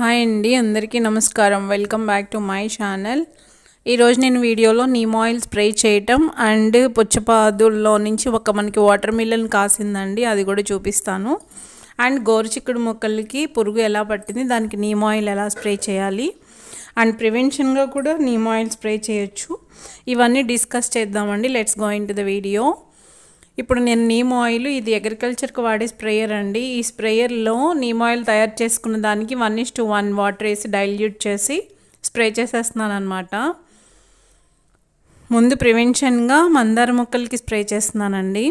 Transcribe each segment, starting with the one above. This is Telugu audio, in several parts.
హాయ్ అండి అందరికీ నమస్కారం. Welcome back to my channel ఈరోజు నేను వీడియోలో నీమ్ ఆయిల్ స్ప్రే చేయటం అండ్ పుచ్చపాదుల్లో నుంచి ఒక మనకి వాటర్ మిలన్ కాసిందండి అది కూడా చూపిస్తాను. అండ్ గోరుచిక్కుడు మొక్కలకి పురుగు ఎలా పట్టింది దానికి నీమ్ ఆయిల్ ఎలా స్ప్రే చేయాలి అండ్ ప్రివెన్షన్గా కూడా నీమ్ ఆయిల్ స్ప్రే చేయొచ్చు. ఇవన్నీ డిస్కస్ చేద్దామండి let's go into the video. ఇప్పుడు నేను నీమ్ ఆయిల్ ఇది అగ్రికల్చర్కి వాడే స్ప్రేయర్ అండి. ఈ స్ప్రేయర్లో నీమ్ ఆయిల్ తయారు చేసుకున్న దానికి one is to one water వేసి డైల్యూట్ చేసి స్ప్రే చేసేస్తున్నాను అనమాట ముందు ప్రివెన్షన్గా మందార మొక్కలకి స్ప్రే చేస్తున్నానండి.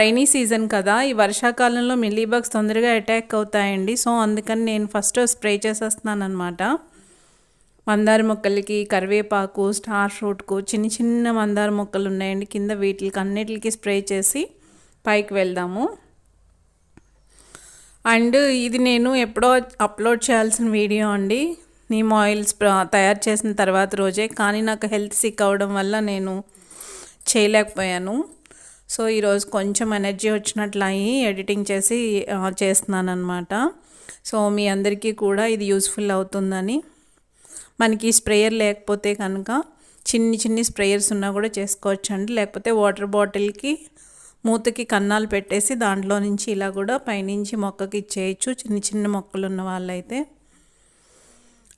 రైనీ సీజన్ కదా. ఈ వర్షాకాలంలో మిల్లీబగ్స్ తొందరగా అటాక్ అవుతాయండి. సో అందుకని నేను ఫస్ట్ స్ప్రే చేసేస్తున్నాను అనమాట మందార మొక్కలకి కరివేపాకు స్టార్ ఫ్రూట్కు చిన్న చిన్న మందార మొక్కలు ఉన్నాయండి. కింద వీటికి అన్నిటికి స్ప్రే చేసి పైకి వెళ్దాము. అండ్ ఇది నేను ఎప్పుడో అప్లోడ్ చేయాల్సిన వీడియో అండి. నీమ్ ఆయిల్స్ తయారు చేసిన తర్వాత రోజే కానీ నాకు హెల్త్ సిక్ అవ్వడం వల్ల నేను చేయలేకపోయాను. సో ఈరోజు కొంచెం ఎనర్జీ వచ్చినట్లు అయ్యి ఎడిటింగ్ చేసి చేస్తున్నాను అనమాట సో మీ అందరికీ కూడా ఇది యూస్ఫుల్ అవుతుందని మనకి స్ప్రేయర్ లేకపోతే కనుక చిన్ని చిన్ని స్ప్రేయర్స్ ఉన్నా కూడా చేసుకోవచ్చు అండి లేకపోతే వాటర్ బాటిల్కి మూతకి కన్నాలు పెట్టేసి దాంట్లో నుంచి ఇలా కూడా పైనుంచి మొక్కకి ఇచ్చేయచ్చు. చిన్న చిన్న మొక్కలు ఉన్న వాళ్ళైతే.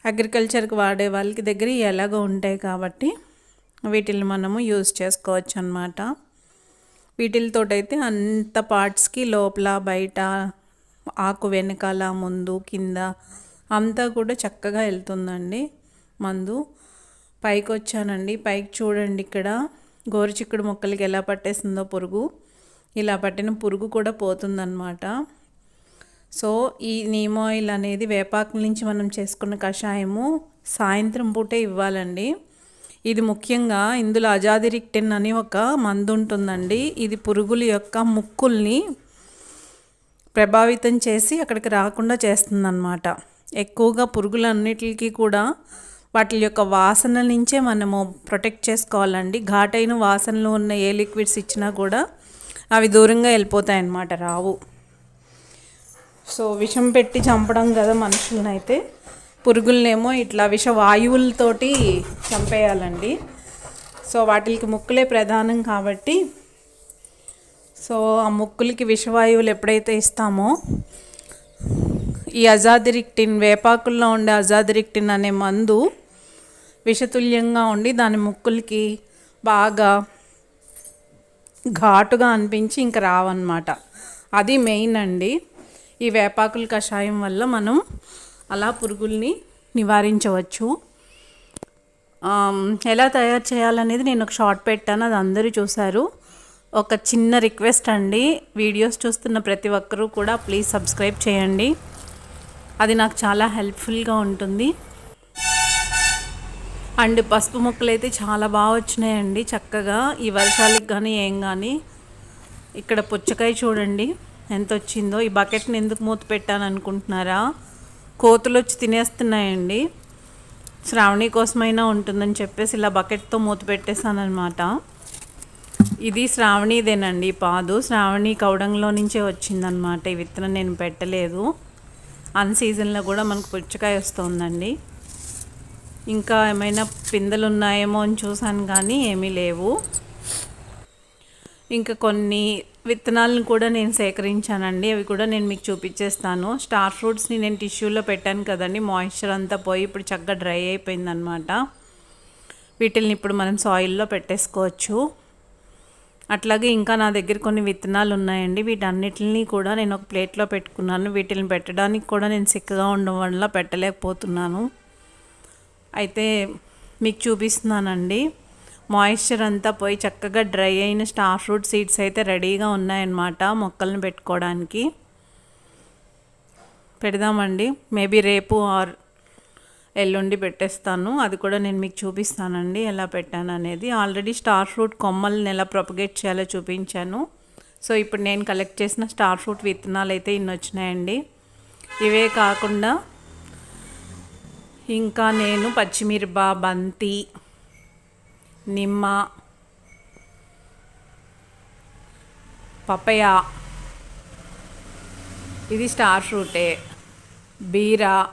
అగ్రికల్చర్కి వాడే వాళ్ళకి దగ్గర ఎలాగో ఉంటాయి కాబట్టి వీటిని మనము యూజ్ చేసుకోవచ్చు అనమాట వీటితోటైతే అంత పార్ట్స్కి లోపల బయట ఆకు వెనకాల ముందు కింద అంతా కూడా చక్కగా వెళ్తుందండి. మందు. పైకి వచ్చానండి పైకి చూడండి ఇక్కడ. గోరుచిక్కుడు మొక్కలకి ఎలా పట్టేసిందో పురుగు. ఇలా పట్టిన పురుగు కూడా పోతుందన్నమాట. సో ఈ నీమ్ ఆయిల్ అనేది వేపాకుల నుంచి మనం చేసుకున్న కషాయము సాయంత్రం పూటే ఇవ్వాలండి. ఇది ముఖ్యంగా ఇందులో అజాదిరిక్టిన్ అని ఒక మందు ఉంటుందండి. ఇది పురుగుల యొక్క ముక్కుల్ని ప్రభావితం చేసి అక్కడికి రాకుండా చేస్తుందన్నమాట. ఎక్కువగా పురుగులన్నిటికీ కూడా వాటి యొక్క వాసన నుంచే మనము ప్రొటెక్ట్ చేసుకోవాలండి. ఘాటైన వాసనలు ఉన్న ఏ లిక్విడ్స్ ఇచ్చినా కూడా అవి దూరంగా వెళ్ళిపోతాయి అన్నమాట రావు. సో విషం పెట్టి చంపడం కదా మనుషులనైతే. పురుగులనేమో ఇట్లా విష వాయువులతోటి చంపేయాలండి. సో వాటికి ముక్కులే ప్రధానం కాబట్టి. సో ఆ ముక్కులకి విషవాయువులు ఎప్పుడైతే ఇస్తామో ఈ అజాదిరిక్టిన్ వేపాకుల్లో ఉండే అజాదిరిక్టిన్ అనే మందు విషతుల్యంగా ఉండి దాని ముక్కులకి బాగా ఘాటుగా అనిపించి ఇంక రావన్నమాట. అది మెయిన్ అండి. ఈ వేపాకుల కషాయం వల్ల మనం అలా పురుగుల్ని నివారించవచ్చు. ఎలా తయారు చేయాలనేది నేను ఒక షార్ట్ పెట్టాను అది అందరూ చూశారు. ఒక చిన్న రిక్వెస్ట్ అండి వీడియోస్ చూస్తున్న ప్రతి ఒక్కరూ కూడా ప్లీజ్ సబ్స్క్రైబ్ చేయండి. అది నాకు చాలా హెల్ప్ఫుల్గా ఉంటుంది. అండ్ పసుపు మొక్కలు అయితే చాలా బాగా వచ్చినాయండి. చక్కగా ఈ వర్షాలకు కానీ ఏం కానీ ఇక్కడ పుచ్చకాయ చూడండి. ఎంత వచ్చిందో ఈ బకెట్ని ఎందుకు మూత పెట్టాను అనుకుంటున్నారా కోతులు వచ్చి తినేస్తున్నాయండి. శ్రావణి కోసమైనా ఉంటుందని చెప్పేసి ఇలా బకెట్తో మూత పెట్టేశానమాట ఇది శ్రావణిదేనండి పాదు. శ్రావణి కౌడంలో నుంచే వచ్చిందనమాట ఈ విత్తనం నేను పెట్టలేదు. అన్ సీజన్లో కూడా మనకు పుచ్చకాయ వస్తుందండి. ఇంకా ఏమైనా పిందెలు ఉన్నాయేమో అని చూసాను కానీ ఏమీ లేవు. ఇంకా కొన్ని విత్తనాలను కూడా నేను సేకరించానండి. అవి కూడా నేను మీకు చూపించేస్తాను. స్టార్ ఫ్రూట్స్ని నేను టిష్యూలో పెట్టాను కదండి. మాయిశ్చర్ అంతా పోయి ఇప్పుడు చక్కగా డ్రై అయిపోయిందనమాట వీటిని ఇప్పుడు మనం సాయిల్లో పెట్టేసుకోవచ్చు. అట్లాగే ఇంకా నా దగ్గర కొన్ని విత్తనాలు ఉన్నాయండి. వీటన్నిటిని కూడా నేను ఒక ప్లేట్లో పెట్టుకున్నాను. వీటిని పెట్టడానికి కూడా నేను సిక్కగా ఉండడం వల్ల పెట్టలేకపోతున్నాను. అయితే మీకు చూపిస్తున్నానండి. మాయిశ్చర్ అంతా పోయి చక్కగా డ్రై అయిన స్టార్ ఫ్రూట్ సీడ్స్ అయితే రెడీగా ఉన్నాయన్నమాట మొక్కలను పెట్టుకోవడానికి. పెడదామండి. మేబీ రేపు ఆర్ ఎల్లుండి పెట్టేస్తాను. అది కూడా నేను మీకు చూపిస్తానండి ఎలా పెట్టాను అనేది. ఆల్రెడీ స్టార్ ఫ్రూట్ కొమ్మల్ని ఎలా ప్రొపగేట్ చేయాలో చూపించాను. సో ఇప్పుడు నేను కలెక్ట్ చేసిన స్టార్ ఫ్రూట్ విత్తనాలు అయితే ఇన్ని వచ్చినాయండి ఇవే కాకుండా ఇంకా నేను పచ్చిమిరప బంతి నిమ్మ పపయా. ఇది స్టార్ ఫ్రూటే. బీరా.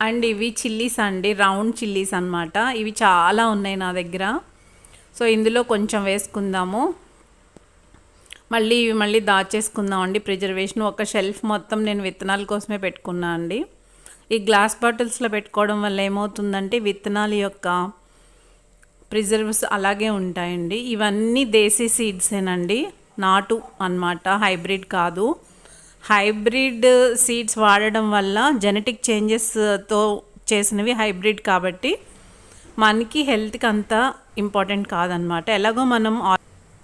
అండ్ ఇవి చిల్లీస్ అండి రౌండ్ చిల్లీస్ అన్నమాట. ఇవి చాలా ఉన్నాయి నా దగ్గర. సో ఇందులో కొంచెం వేసుకుందాము. మళ్ళీ ఇవి మళ్ళీ దాచేసుకుందాం అండి ప్రిజర్వేషన్ ఒక షెల్ఫ్ మొత్తం నేను విత్తనాల కోసమే పెట్టుకున్నా అండి. ఈ గ్లాస్ బాటిల్స్లో పెట్టుకోవడం వల్ల ఏమవుతుందంటే విత్తనాల యొక్క ప్రిజర్వ్స్ అలాగే ఉంటాయండి. ఇవన్నీ దేశీ సీడ్సేనండి. నాటు అన్నమాట. హైబ్రిడ్ కాదు. హైబ్రిడ్ సీడ్స్ వాడడం వల్ల జెనెటిక్ చేంజెస్తో చేసినవి హైబ్రిడ్ కాబట్టి మనకి హెల్త్కి అంత ఇంపార్టెంట్ కాదనమాట ఎలాగో మనం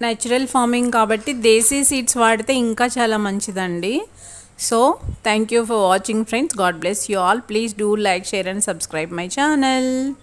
న్యాచురల్ ఫార్మింగ్ కాబట్టి దేశీ సీడ్స్ వాడితే ఇంకా చాలా మంచిదండి. So, thank you for watching friends. God bless you all. Please do like, share and subscribe my channel.